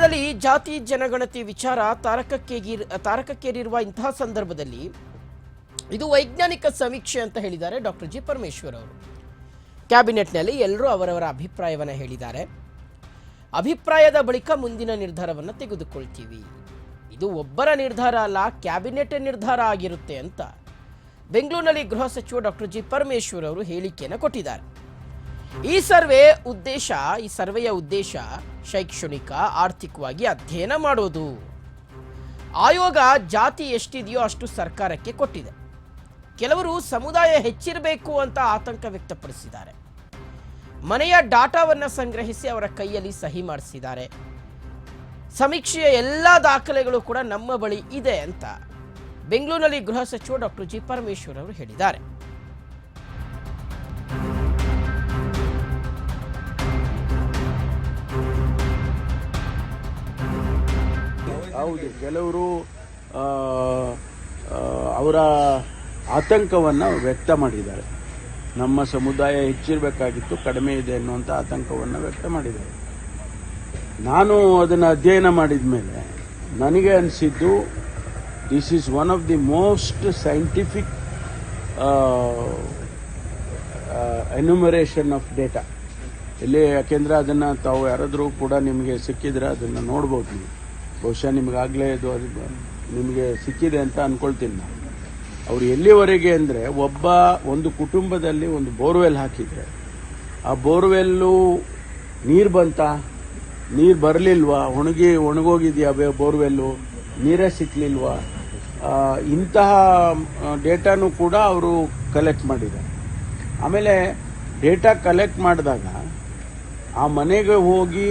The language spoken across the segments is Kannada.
ರಾಜ್ಯದಲ್ಲಿ ಜಾತಿ ಜನಗಣತಿ ವಿಚಾರ ತಾರಕಕ್ಕೇಗಿ ತಾರಕಕ್ಕೇರಿರುವ ಇಂತಹ ಸಂದರ್ಭದಲ್ಲಿ ಇದು ವೈಜ್ಞಾನಿಕ ಸಮೀಕ್ಷೆ ಅಂತ ಹೇಳಿದ್ದಾರೆ ಡಾಕ್ಟರ್ ಜಿ ಪರಮೇಶ್ವರ್ ಅವರು. ಕ್ಯಾಬಿನೆಟ್ನಲ್ಲಿ ಎಲ್ಲರೂ ಅವರವರ ಅಭಿಪ್ರಾಯವನ್ನು ಹೇಳಿದ್ದಾರೆ. ಅಭಿಪ್ರಾಯದ ಬಳಿಕ ಮುಂದಿನ ನಿರ್ಧಾರವನ್ನು ತೆಗೆದುಕೊಳ್ತೀವಿ. ಇದು ಒಬ್ಬರ ನಿರ್ಧಾರ ಅಲ್ಲ, ಕ್ಯಾಬಿನೆಟ್ ನಿರ್ಧಾರ ಆಗಿರುತ್ತೆ ಅಂತ ಬೆಂಗಳೂರಿನಲ್ಲಿ ಗೃಹ ಸಚಿವ ಡಾಕ್ಟರ್ ಜಿ ಪರಮೇಶ್ವರ್ ಅವರು ಹೇಳಿಕೆಯನ್ನು ಕೊಟ್ಟಿದ್ದಾರೆ. ಈ ಸರ್ವೆ ಉದ್ದೇಶ, ಈ ಸರ್ವೆಯ ಉದ್ದೇಶ ಶೈಕ್ಷಣಿಕ, ಆರ್ಥಿಕವಾಗಿ ಅಧ್ಯಯನ ಮಾಡೋದು. ಆಯೋಗ ಜಾತಿ ಎಷ್ಟಿದೆಯೋ ಅಷ್ಟು ಸರ್ಕಾರಕ್ಕೆ ಕೊಟ್ಟಿದೆ. ಕೆಲವರು ಸಮುದಾಯ ಹೆಚ್ಚಿರಬೇಕು ಅಂತ ಆತಂಕ ವ್ಯಕ್ತಪಡಿಸಿದ್ದಾರೆ. ಮನೆಯ ಡಾಟಾವನ್ನು ಸಂಗ್ರಹಿಸಿ ಅವರ ಕೈಯಲ್ಲಿ ಸಹಿ ಮಾಡಿಸಿದ್ದಾರೆ. ಸಮೀಕ್ಷೆಯ ಎಲ್ಲ ದಾಖಲೆಗಳು ಕೂಡ ನಮ್ಮ ಬಳಿ ಇದೆ ಅಂತ ಬೆಂಗಳೂರಿನಲ್ಲಿ ಗೃಹ ಸಚಿವ ಡಾಕ್ಟರ್ ಜಿ ಪರಮೇಶ್ವರ್ ಅವರು ಹೇಳಿದ್ದಾರೆ. ಹೌದು. ಕೆಲವರು ಅವರ ಆತಂಕವನ್ನು ವ್ಯಕ್ತ ಮಾಡಿದ್ದಾರೆ. ನಮ್ಮ ಸಮುದಾಯ ಹೆಚ್ಚಿರಬೇಕಾಗಿತ್ತು, ಕಡಿಮೆ ಇದೆ ಅನ್ನುವಂಥ ಆತಂಕವನ್ನು ವ್ಯಕ್ತ ಮಾಡಿದ್ದಾರೆ. ನಾನು ಅದನ್ನು ಅಧ್ಯಯನ ಮಾಡಿದ ಮೇಲೆ ನನಗೆ ಅನಿಸಿದ್ದು this is one of the most scientific enumeration of data ಇಲ್ಲಿ ಯಾಕೆಂದರೆ ಅದನ್ನು ತಾವು ಯಾರಾದರೂ ಕೂಡ ನಿಮಗೆ ಸಿಕ್ಕಿದ್ರೆ ಅದನ್ನು ನೋಡ್ಬೋದು ನೀವು. ಬಹುಶಃ ನಿಮಗಾಗಲೇ ಇದು ನಿಮಗೆ ಸಿಕ್ಕಿದೆ ಅಂತ ಅನ್ಕೊಳ್ತೀನಿ ನಾನು. ಅವ್ರು ಎಲ್ಲಿವರೆಗೆ ಅಂದರೆ ಒಬ್ಬ ಒಂದು ಕುಟುಂಬದಲ್ಲಿ ಒಂದು ಬೋರ್ವೆಲ್ ಹಾಕಿದರೆ, ಆ ಬೋರ್ವೆಲ್ಲು ನೀರು ಬಂತ? ನೀರು ಬರಲಿಲ್ವಾ? ಒಣಗಿ, ಒಣಗೋಗಿದೆಯಾ ಬೇ ಬೋರ್ವೆಲ್ಲು? ನೀರೇ ಸಿಕ್ಕಲಿಲ್ವಾ ಇಂತಹ ಡೇಟಾನು ಕೂಡ ಅವರು ಕಲೆಕ್ಟ್ ಮಾಡಿದ್ದಾರೆ. ಆಮೇಲೆ ಡೇಟಾ ಕಲೆಕ್ಟ್ ಮಾಡಿದಾಗ ಆ ಮನೆಗೆ ಹೋಗಿ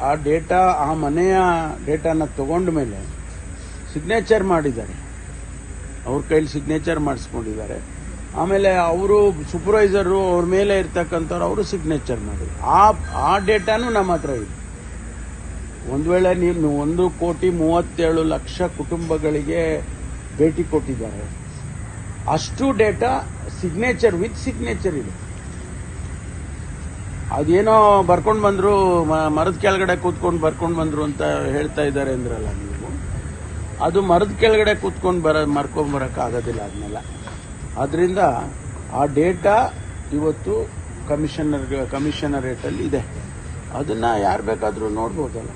ಆ ಡೇಟಾ, ಆ ಮನೆಯ ಡೇಟಾನ ತಗೊಂಡ ಮೇಲೆ ಸಿಗ್ನೇಚರ್ ಮಾಡಿದ್ದಾರೆ. ಅವ್ರ ಕೈಲಿ ಸಿಗ್ನೇಚರ್ ಮಾಡಿಸ್ಕೊಂಡಿದ್ದಾರೆ. ಆಮೇಲೆ ಅವರು ಸೂಪರ್ವೈಸರು ಅವ್ರ ಮೇಲೆ ಇರ್ತಕ್ಕಂಥವ್ರು ಅವರು ಸಿಗ್ನೇಚರ್ ಮಾಡಿದ್ರು. ಆ ಆ ಡೇಟಾನು ನಮ್ಮ ಹತ್ರ ಇದೆ. ಒಂದು ವೇಳೆ ನೀವು ಒಂದು ಕೋಟಿ ಮೂವತ್ತೇಳು ಲಕ್ಷ ಕುಟುಂಬಗಳಿಗೆ ಭೇಟಿ ಕೊಟ್ಟಿದ್ದಾರೆ. ಅಷ್ಟು ಡೇಟಾ ಸಿಗ್ನೇಚರ್ ವಿತ್ ಸಿಗ್ನೇಚರ್ ಇದೆ. ಅದೇನೋ ಬರ್ಕೊಂಡು ಬಂದ್ರು ಮರದ ಕೆಳಗಡೆ ಕೂತ್ಕೊಂಡು ಬರ್ಕೊಂಡು ಬಂದ್ರು ಅಂತ ಹೇಳ್ತಾ ಇದ್ದಾರೆ ಅಂದ್ರಲ್ಲ ನೀವು. ಅದು ಮರದ ಕೆಳಗಡೆ ಕೂತ್ಕೊಂಡು ಬರ, ಮರ್ಕೊಂಡ್ ಬರಕ್ ಆಗೋದಿಲ್ಲ ಅದನ್ನೆಲ್ಲ. ಅದರಿಂದ ಆ ಡೇಟಾ ಇವತ್ತು ಕಮಿಷನರ್, ಕಮಿಷನರೇಟಲ್ಲಿ ಇದೆ. ಅದನ್ನ ಯಾರು ಬೇಕಾದರೂ ನೋಡ್ಬೋದಲ್ಲ.